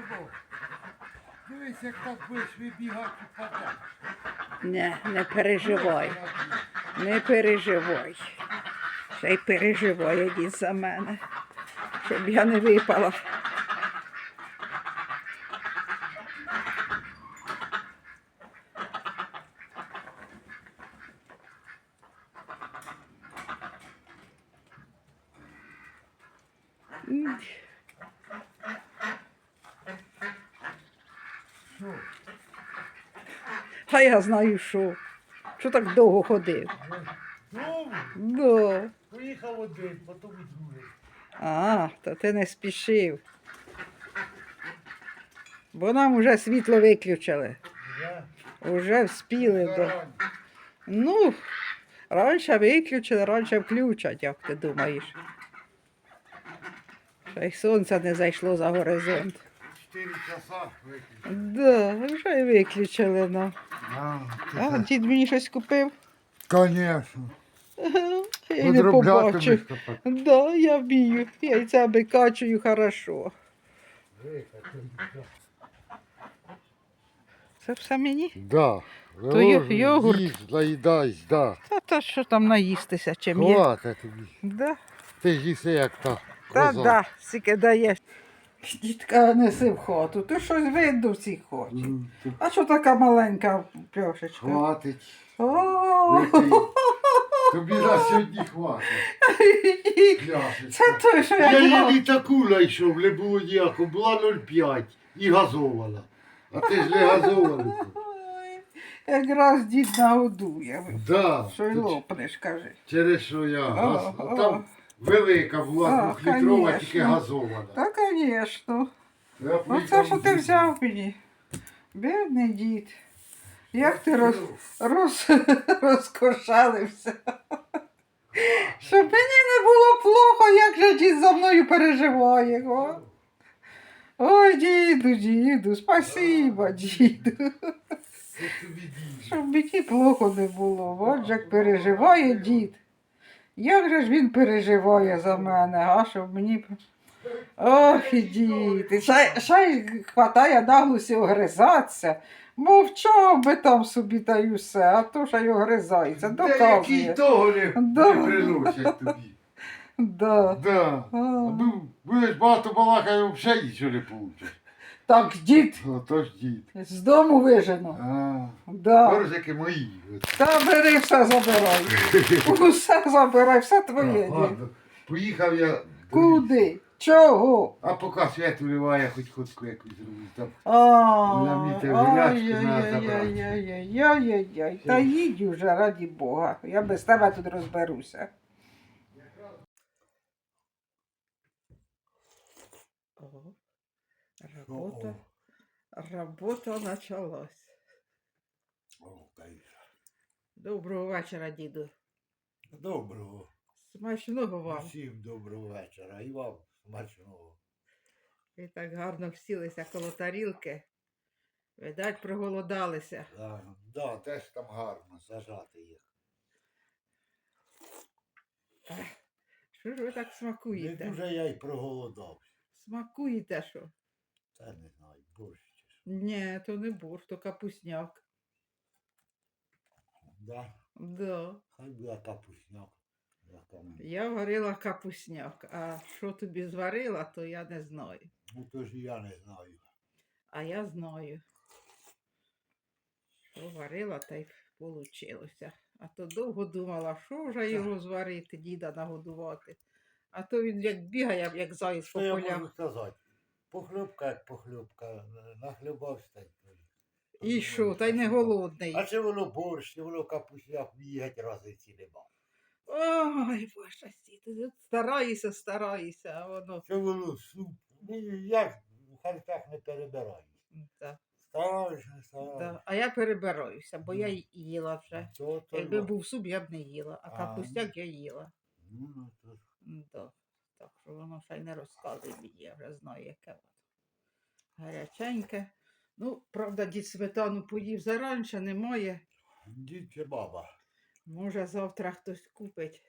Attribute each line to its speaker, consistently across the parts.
Speaker 1: Любов, дивись, як так будеш вибігати, впадеш.
Speaker 2: Не, не переживай, не переживай. Ще й переживай, дід за мене, щоб я не випала. М, А я знаю, що. Що так довго ходив? Да.
Speaker 1: поїхав один, потім другий.
Speaker 2: А, то ти не спішив. Бо нам вже світло виключили.
Speaker 1: Я
Speaker 2: Уже вспіли. До... Ну, раніше виключили, раніше включать, як ти думаєш. Ще й сонце не зайшло за горизонт.
Speaker 1: Чотири часа виключив.
Speaker 2: Да, вже й виключили. Ну.
Speaker 1: А,
Speaker 2: дід мені щось купив.
Speaker 1: Звісно.
Speaker 2: Я й не побачив.
Speaker 1: тепер.
Speaker 2: Да, я вмію. Яйця викачую хорошо. Це все мені?
Speaker 1: Да.
Speaker 2: То й- йогурт.
Speaker 1: Їж, заїдайся, да.
Speaker 2: Та то що там наїстися, чим є.
Speaker 1: Хвата тобі.
Speaker 2: Да.
Speaker 1: Ти ж їси як та.
Speaker 2: Та
Speaker 1: коза.
Speaker 2: да, скільки даєш. Дітка неси в хату, ти щось видно в цій хаті.
Speaker 1: М,
Speaker 2: А що така маленька пляшечка?
Speaker 1: Хватить.
Speaker 2: О,
Speaker 1: Випий. Тобі на сьогодні хватить. Пляшечка.
Speaker 2: Це той, що я
Speaker 1: Я її таку знайшов, не було ніякого, була 0,5 і газована. А ти ж не газована.
Speaker 2: Ой, Якраз дід нагодує.
Speaker 1: Да.
Speaker 2: Що й лопнеш, каже.
Speaker 1: Через що я газ. А там велика була
Speaker 2: А,
Speaker 1: двохлітрова,
Speaker 2: конечно.
Speaker 1: тільки газована.
Speaker 2: Та, звісно.
Speaker 1: Я
Speaker 2: Оце,
Speaker 1: поїхав
Speaker 2: що ти взяв мені. Бідний дід. Як ти роз, роз, розкошелився. Щоб мені не було плохо, як же дід за мною переживає. О. Ой, діду, діду, спасибо, діду.
Speaker 1: Це тобі діж.
Speaker 2: Щоб мені плохо не було. От як переживає дід. Як же ж він переживає за мене, а щоб мені. Ох, і дід. Ще, й хватає наглості огризатися. Мовчав би там собі та й усе, а то ще й огризається. Доказує.
Speaker 1: того не,
Speaker 2: Да.
Speaker 1: не приносять тобі.
Speaker 2: Да.
Speaker 1: Да. Аби будеш багато балакати, взагалі нічого не получиш.
Speaker 2: Так, дід,
Speaker 1: Отож дід.
Speaker 2: з дому вижено.
Speaker 1: А,
Speaker 2: Да.
Speaker 1: Коржики мої.
Speaker 2: Та бери все забирай. Усе забирай, все твоє,
Speaker 1: А,
Speaker 2: дід.
Speaker 1: ладно. Поїхав я.
Speaker 2: Куди? Чого?
Speaker 1: А поки свят вливає, хоч ходку якусь зробити. Там
Speaker 2: А,
Speaker 1: Ламіти гулячку
Speaker 2: Ай-яй-яй-яй-яй-яй. Та їдь уже, раді Бога. Я без тебе тут розберуся. О, работа, работа началась.
Speaker 1: О, конечно.
Speaker 2: Доброго вечора, діду.
Speaker 1: Доброго.
Speaker 2: Смачного вам.
Speaker 1: Всім доброго вечора. І вам смачного.
Speaker 2: Ви так гарно всілися коло тарілки. Видать, проголодалися.
Speaker 1: Да, да, теж там гарно зажати їх.
Speaker 2: Ех, Що ж ви так
Speaker 1: Не
Speaker 2: смакуєте?
Speaker 1: дуже я й проголодався.
Speaker 2: Смакуєте що?
Speaker 1: Та не знаю, борщ чи що.
Speaker 2: Ні, то не борщ, то капусняк.
Speaker 1: Да,
Speaker 2: Да.
Speaker 1: хай буде капусняк. Яка мені.
Speaker 2: Я варила капусняк, а що тобі зварила, то я не знаю.
Speaker 1: Ну то ж я не знаю.
Speaker 2: А я знаю. Що варила, та й вийшло. А то довго думала, що вже його зварити, діда нагодувати. А то він як бігає, як заєць по
Speaker 1: Що я можу сказати? Похлюбка як похлюбка, нахлюбався.
Speaker 2: І що, та й не голодний.
Speaker 1: А чи воно борщ, чи воно капусняк, мені геть разниці нема.
Speaker 2: Ой, боже, діду, стараюся, стараюся, а воно.
Speaker 1: Чи воно суп? Ну, Я в харчах не перебираю.
Speaker 2: Да,
Speaker 1: Стараюся, стараюся.
Speaker 2: да. А я перебираюся, бо я й їла вже.
Speaker 1: То, то,
Speaker 2: Якби був суп, я б не їла, а
Speaker 1: А,
Speaker 2: капустяк я їла.
Speaker 1: Ну, ну, то.
Speaker 2: Да. Так що воно ще й не розказує мені, я вже знаю, яке воно. Гаряченьке. Ну, правда, дід сметану поїв заранше, немає.
Speaker 1: Дід чи баба?
Speaker 2: Може, завтра хтось купить,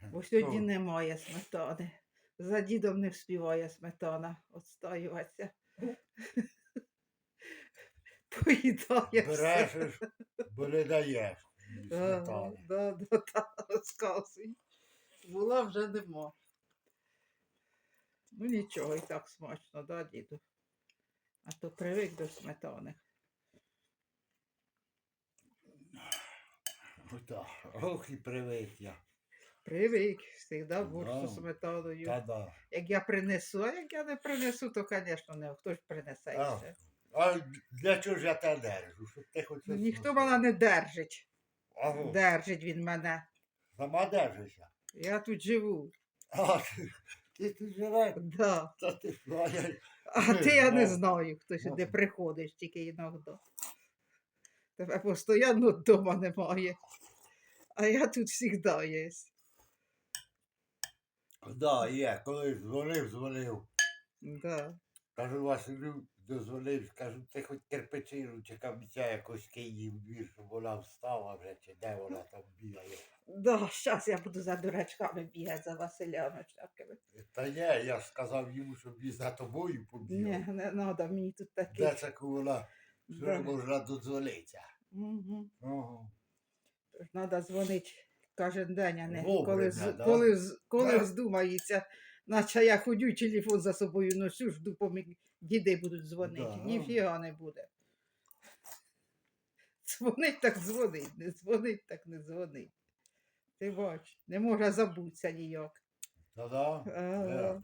Speaker 2: бо сьогодні немає сметани. За дідом не вспіває сметана відстоюватися. Поїдає.
Speaker 1: Брешеш, бо не даєш. сметани.
Speaker 2: Була вже нема. Ну нічого, і так смачно, да, діду? А то привик до сметани.
Speaker 1: Ох і привик я.
Speaker 2: Привик, завжди
Speaker 1: Да.
Speaker 2: сметаною.
Speaker 1: Та да.
Speaker 2: Як я принесу, а як я не принесу, то, звісно, не хто ж принесе
Speaker 1: А,
Speaker 2: ще.
Speaker 1: А для чого ж я тебе держу? Щоб ти хоч щось
Speaker 2: Ніхто
Speaker 1: носила?
Speaker 2: мене не держить.
Speaker 1: Ага.
Speaker 2: Держить він мене.
Speaker 1: Сама держишся.
Speaker 2: Я тут живу.
Speaker 1: А, ти, тут живеш?
Speaker 2: Да.
Speaker 1: Та ти що, а я...
Speaker 2: А
Speaker 1: Не
Speaker 2: ти я не
Speaker 1: знаю.
Speaker 2: знаю, хто сюди
Speaker 1: Ага.
Speaker 2: приходиш, тільки іноді. Тебе постійно вдома немає. А я тут завжди є.
Speaker 1: Да, є, коли дзвонив, дзвонив.
Speaker 2: Да.
Speaker 1: Кажу, Василю, дозвонив, кажу, ти хоч кирпичі обіцяє якось Київ двір, щоб вона встала вже, чи де вона там бігає.
Speaker 2: Да, зараз я буду за дурачками бігати за Василями всякими.
Speaker 1: Та ні, я ж сказав йому, щоб він за тобою побігав.
Speaker 2: Ні, не треба, мені тут таке.
Speaker 1: Де це вона, що
Speaker 2: Да.
Speaker 1: можна додзвонитися.
Speaker 2: Угу.
Speaker 1: Ага.
Speaker 2: Тож треба дзвонити кожен день, а не
Speaker 1: Вовремя,
Speaker 2: коли,
Speaker 1: да?
Speaker 2: коли, з- коли
Speaker 1: Да.
Speaker 2: вздумається. Наче я ходю, телефон за собою ношу, жду, поки діди будуть дзвонити.
Speaker 1: Да.
Speaker 2: Ніфіга не буде. Дзвонить так дзвонить, не дзвонить так не дзвонить. Ти бач, не може забутися ніяк.
Speaker 1: Та-да?
Speaker 2: Ага.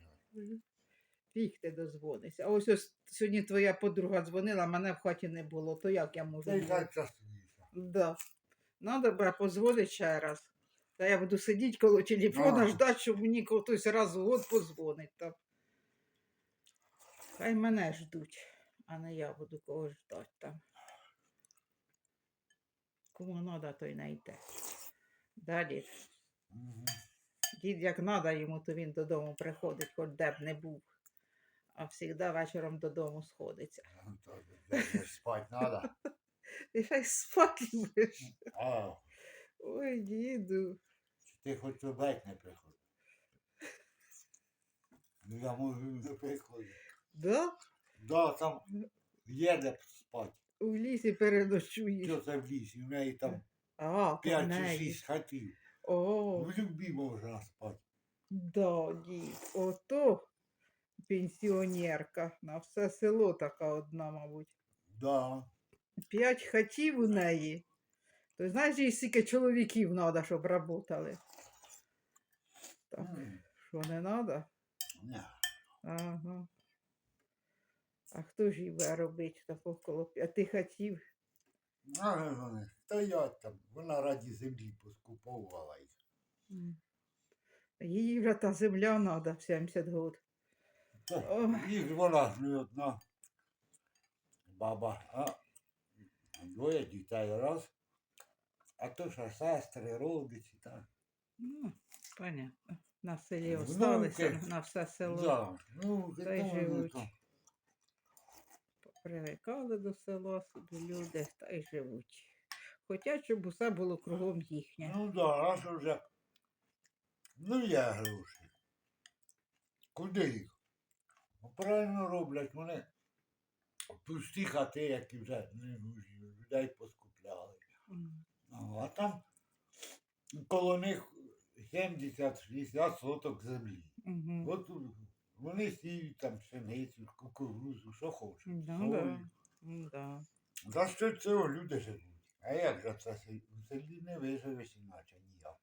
Speaker 2: Фіг ти дозвонишся. А ось, ось сьогодні твоя подруга дзвонила, мене в хаті не було. То як я можу?
Speaker 1: Та й.
Speaker 2: Да. Надо буде позвонити ще раз. Та я буду сидіти коло телефона,
Speaker 1: Ага.
Speaker 2: ждати, щоб мені хтось раз у год позвонить. Там. Хай мене ждуть, а не я буду когось ждати там. Кому треба, той знайде. Да, дід?
Speaker 1: Мгм.
Speaker 2: Дід як треба йому, то він додому приходить, хоч де б не був. А завжди вечором додому сходиться.
Speaker 1: Спать треба.
Speaker 2: Ти ще й спати будеш. Ой, діду.
Speaker 1: Ти хоч обед не приходиш? Ну, я можу не приходити.
Speaker 2: Да?
Speaker 1: Да, там є де спати.
Speaker 2: У лісі переночуєш.
Speaker 1: Що це в лісі? У неї там
Speaker 2: А, по
Speaker 1: 5 чи
Speaker 2: неї.
Speaker 1: 6 хатів.
Speaker 2: О,
Speaker 1: В любі можна спати.
Speaker 2: да, дід. Ото пенсіонерка. На все село така одна, мабуть.
Speaker 1: Да.
Speaker 2: П'ять хатів у неї. То знаєш, їй скільки чоловіків треба, щоб працювали. Так, що не треба? Ага. А хто ж їй буде робити такого коло п'яти хатів?
Speaker 1: А, вони стоять там. Вона раді землі поскуповувала їх.
Speaker 2: Їй вже та земля треба в 70 років.
Speaker 1: Їх вона не одна баба, а двоє дітей раз. А то ще сестри, родичі, так.
Speaker 2: Понятно. На селі
Speaker 1: Ну,
Speaker 2: осталися, на все село
Speaker 1: Да. Ну,
Speaker 2: Та й
Speaker 1: то вони
Speaker 2: живуть. привикали до села собі люди та й живуть. Хоча щоб усе було кругом їхнє.
Speaker 1: Ну да, раз уже. Ну є гроші. Куди їх? Ну, правильно роблять, вони пусті хати, які вже не нужні, людей поскупляли.
Speaker 2: М.
Speaker 1: Ну, а там коло них 70-60 соток землі.
Speaker 2: Мгм.
Speaker 1: От вони сіють там пшеницю, кукурузу, що хочуть.
Speaker 2: Да. Да.
Speaker 1: За що цього люди живуть? А як же це в селі не виживеш іначе ніяк?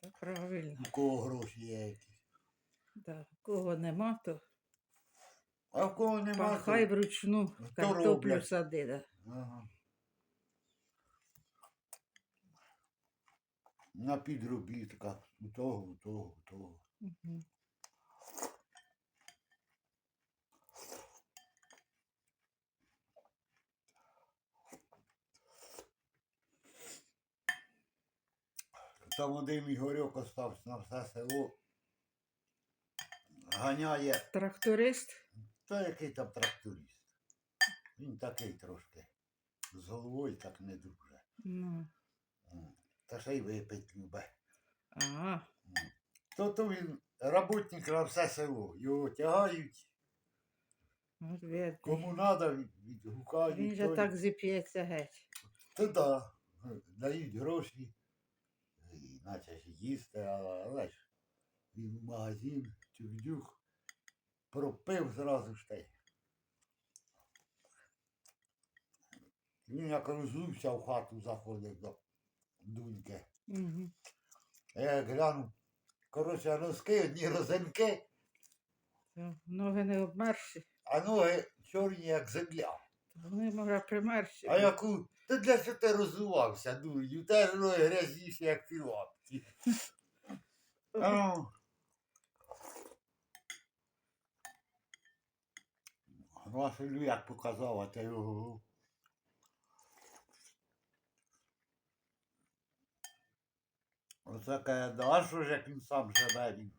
Speaker 2: Та правильно.
Speaker 1: У кого гроші є якісь.
Speaker 2: Да. Кого нема, то
Speaker 1: А в кого нема. то-
Speaker 2: вручну
Speaker 1: то
Speaker 2: картоплю
Speaker 1: роблять.
Speaker 2: сади. Да.
Speaker 1: Ага. На підробітках. У того, у того, у того.
Speaker 2: Мгм.
Speaker 1: Там один Ігорьок остався на все село. Ганяє.
Speaker 2: Тракторист?
Speaker 1: Та який там тракторист. Він такий трошки. З головою так не дуже.
Speaker 2: Ну.
Speaker 1: Та ще й випить любе.
Speaker 2: А,
Speaker 1: То то він работник на все село. Його тягають.
Speaker 2: Бідний.
Speaker 1: Кому треба, відгукають.
Speaker 2: Він же так зіп'ється геть.
Speaker 1: Та да, дають гроші, і наче ж їсти, але, але ж він в магазин, тюк-дюк, пропив зразу ж те. Він як розлувся в хату заходив до дуньки.
Speaker 2: Угу.
Speaker 1: Я гляну, коротше, носки одні розинки,
Speaker 2: Ноги не обмерші,
Speaker 1: а ноги чорні, як земля.
Speaker 2: вони, може, примерші.
Speaker 1: А яку? Та для що ти розвивався, дурню? Та ж ноги грязніші, як ті лапті. А. Ну, а що як показав, а ти його. Оце каже, да, а що ж як він сам живе він.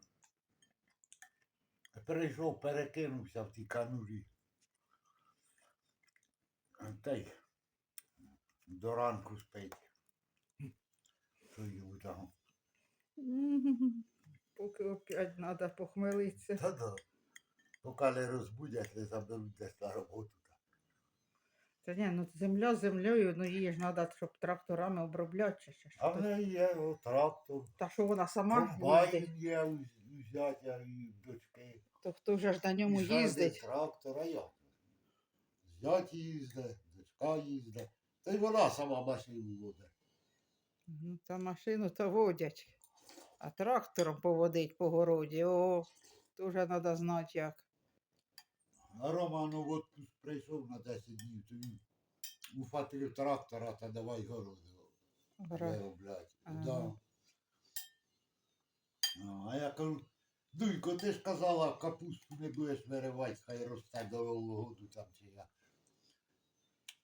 Speaker 1: Прийшов, перекинувся в тій канурі. Та й до ранку спить. Що йому там?
Speaker 2: Поки опять треба похмелитися.
Speaker 1: Та да. Поки не розбудять, не заберуть десь на роботу.
Speaker 2: Та ні, ну земля землею, ну її ж треба, щоб тракторами обробляти чи ще
Speaker 1: А в
Speaker 2: щось.
Speaker 1: неї є о, трактор,
Speaker 2: Та що вона сама їздить,
Speaker 1: комбайн є у, у зятя і дочки.
Speaker 2: то хто вже ж на ньому
Speaker 1: І ще один
Speaker 2: їздить?
Speaker 1: Трактор, а як? Зять їздить, дочка їздить. Та й вона сама машину водить.
Speaker 2: Ну, та машину то водять. А трактором поводить по городі, о, то вже треба знати як.
Speaker 1: А Рома ну в отпуск прийшов на 10 днів, то він уфатив трактора та давай городи
Speaker 2: Гра- Ага.
Speaker 1: Да. А, а я кажу, Дуйко, ти ж казала, капусту не будеш виривати, хай росте до Нового году там чи я.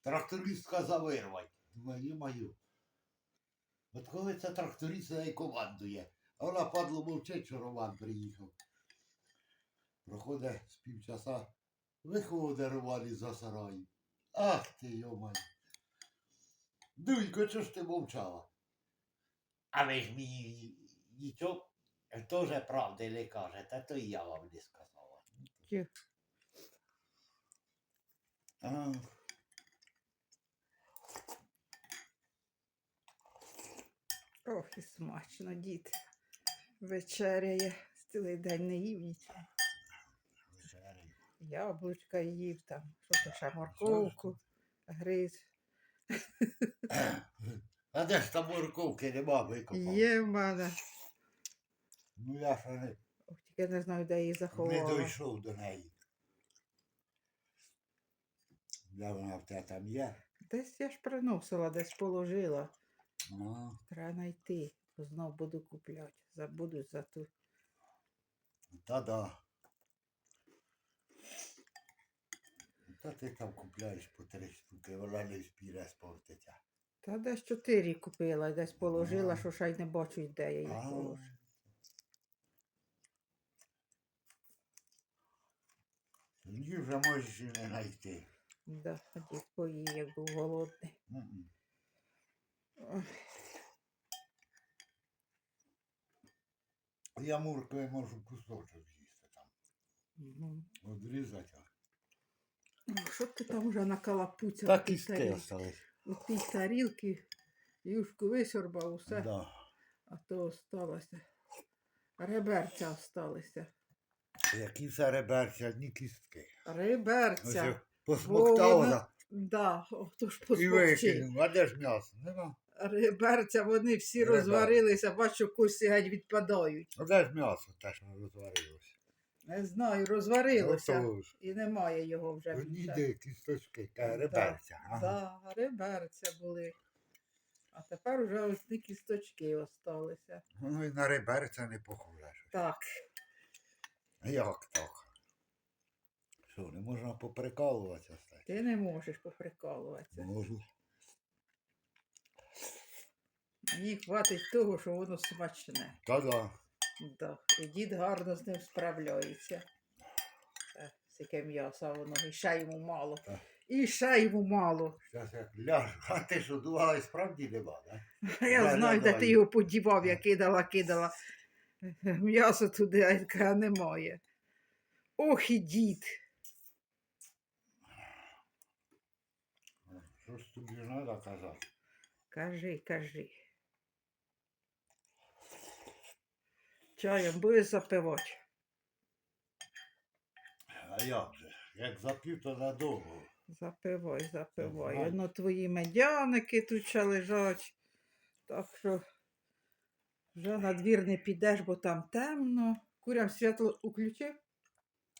Speaker 1: Трактористка завирвать. Думаю, мою. От коли це тракторист неї командує, а вона падло мовчить, що Роман приїхав. Проходить з півчаса, виходить Роман із-за сараю. Ах ти, йомай. Дуйко, чого ж ти мовчала? А ви ж мені нічого теж правди не кажете, то і я вам не сказала. А,
Speaker 2: Ох, і смачно, дід. Вечеряє, цілий день не їв нічого. Яблучка їв там, що то ще морковку, гриз.
Speaker 1: А де ж там морковки нема викопав?
Speaker 2: Є в мене.
Speaker 1: Ну я ще не,
Speaker 2: Ох, тільки не знаю, де її
Speaker 1: не
Speaker 2: заховала.
Speaker 1: дійшов до неї. Де вона в те там є?
Speaker 2: Десь я ж приносила, десь положила.
Speaker 1: А,
Speaker 2: Треба знайти, знов буду купляти. Забуду за ту.
Speaker 1: та да. Та ти там купляєш по три штуки, вона не спіре спортиться.
Speaker 2: Та десь чотири купила, десь положила, що ще й не бачу, де я їх
Speaker 1: А,
Speaker 2: положу.
Speaker 1: Тоді вже можеш і не знайти.
Speaker 2: Да, дід поїв, як був голодний.
Speaker 1: Я муркою можу кусочок з'їсти там.
Speaker 2: мгм.
Speaker 1: Одрізати.
Speaker 2: Ну, Що ти там вже накалапуцяв?
Speaker 1: Так і сте.
Speaker 2: У тій тарілки юшку висорбав усе,
Speaker 1: Да.
Speaker 2: а то осталося. Реберця осталися.
Speaker 1: Які це реберця, одні кістки.
Speaker 2: Реберця. Вона- Да, о, то ж
Speaker 1: і викинув. А де ж м'ясо? Нема.
Speaker 2: Реберця, вони всі
Speaker 1: Ребер.
Speaker 2: розварилися, бачу, кості геть відпадають.
Speaker 1: А де ж м'ясо те, що розварилося?
Speaker 2: Не знаю, розварилося.
Speaker 1: Ото.
Speaker 2: І немає його вже.
Speaker 1: Одні
Speaker 2: більше.
Speaker 1: де кісточки, та реберця. Ага.
Speaker 2: Да, реберця були. А тепер вже ось кісточки осталися.
Speaker 1: Ну і на реберця не похоже. щось.
Speaker 2: Так,
Speaker 1: Як так? Що, не можна поприкалуватися? з
Speaker 2: ти не можеш поприкалуватися.
Speaker 1: Можу.
Speaker 2: Мені хватить того, що воно смачне.
Speaker 1: Та-да.
Speaker 2: Да. І дід гарно з ним справляється. Е, Таке м'ясо воно, і ще йому мало.
Speaker 1: Так.
Speaker 2: І ще йому мало.
Speaker 1: Зараз а ти що думала, і справді нема, да?
Speaker 2: Я
Speaker 1: Ля,
Speaker 2: знаю, де ти його подівав, я е. кидала, кидала. М'ясо туди, а немає. Ох і дід.
Speaker 1: Що ж тобі треба казати?
Speaker 2: Кажи, кажи. Чаєм будеш запивати?
Speaker 1: А як же? Як запів, то надовго.
Speaker 2: Запивай, запивай. Воно твої медяники тут ще лежать. Так що вже на двір не підеш, бо там темно. Курям світло включив,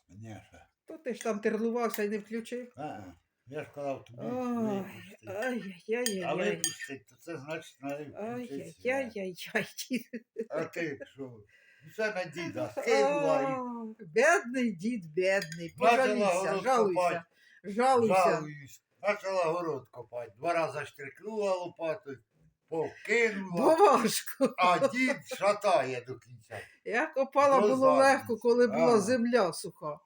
Speaker 1: Ні, ще.
Speaker 2: то ти ж там терлувався і не включив.
Speaker 1: А, я ж казав тобі
Speaker 2: Ой,
Speaker 1: випустити. А
Speaker 2: ай-яй-яй-яй.
Speaker 1: випустити, то це значить на випустити.
Speaker 2: Ай-яй-яй-яй.
Speaker 1: А ти що? Все на діда скинула
Speaker 2: Бідний дід, бідний.
Speaker 1: Почала
Speaker 2: Пожалійся, жалуйся. Жалуйся.
Speaker 1: жалуюсь. Почала город копати. Два рази штрикнула лопатою, покинула,
Speaker 2: важко.
Speaker 1: а дід шатає до кінця.
Speaker 2: Я копала було легко, коли була
Speaker 1: Ага.
Speaker 2: земля суха.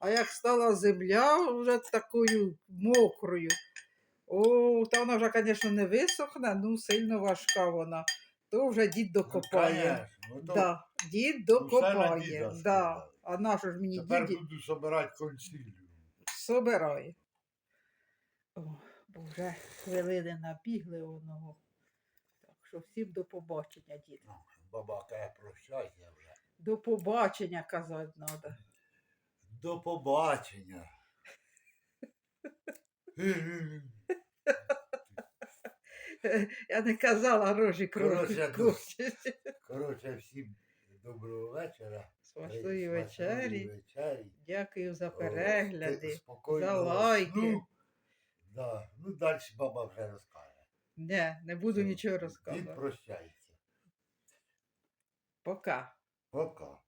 Speaker 2: А як стала земля вже такою мокрою, о, та вона вже, звісно, не висохне, ну сильно важка вона. То вже дід докопає.
Speaker 1: Конечно, ну то
Speaker 2: да, дід докопає.
Speaker 1: діда
Speaker 2: Да.
Speaker 1: скидали.
Speaker 2: А на що ж мені
Speaker 1: Тепер
Speaker 2: діді
Speaker 1: буду собирати консиліум.
Speaker 2: собирає. О, бо вже хвилини набігли оного. Так що всім до побачення, дід.
Speaker 1: Ну, Баба каже, прощайся вже.
Speaker 2: До побачення казати треба.
Speaker 1: До побачення.
Speaker 2: Я не казала гроші
Speaker 1: Коротше,
Speaker 2: кроші.
Speaker 1: Коротше, всім доброго вечора.
Speaker 2: Смачної вечері.
Speaker 1: вечері.
Speaker 2: Дякую за перегляди.
Speaker 1: О,
Speaker 2: за лайки.
Speaker 1: Ну, Да. Ну, далі баба вже розкаже.
Speaker 2: Не, не буду
Speaker 1: Все.
Speaker 2: нічого
Speaker 1: розказувати.
Speaker 2: розказувати.
Speaker 1: прощається.
Speaker 2: Пока.
Speaker 1: Пока.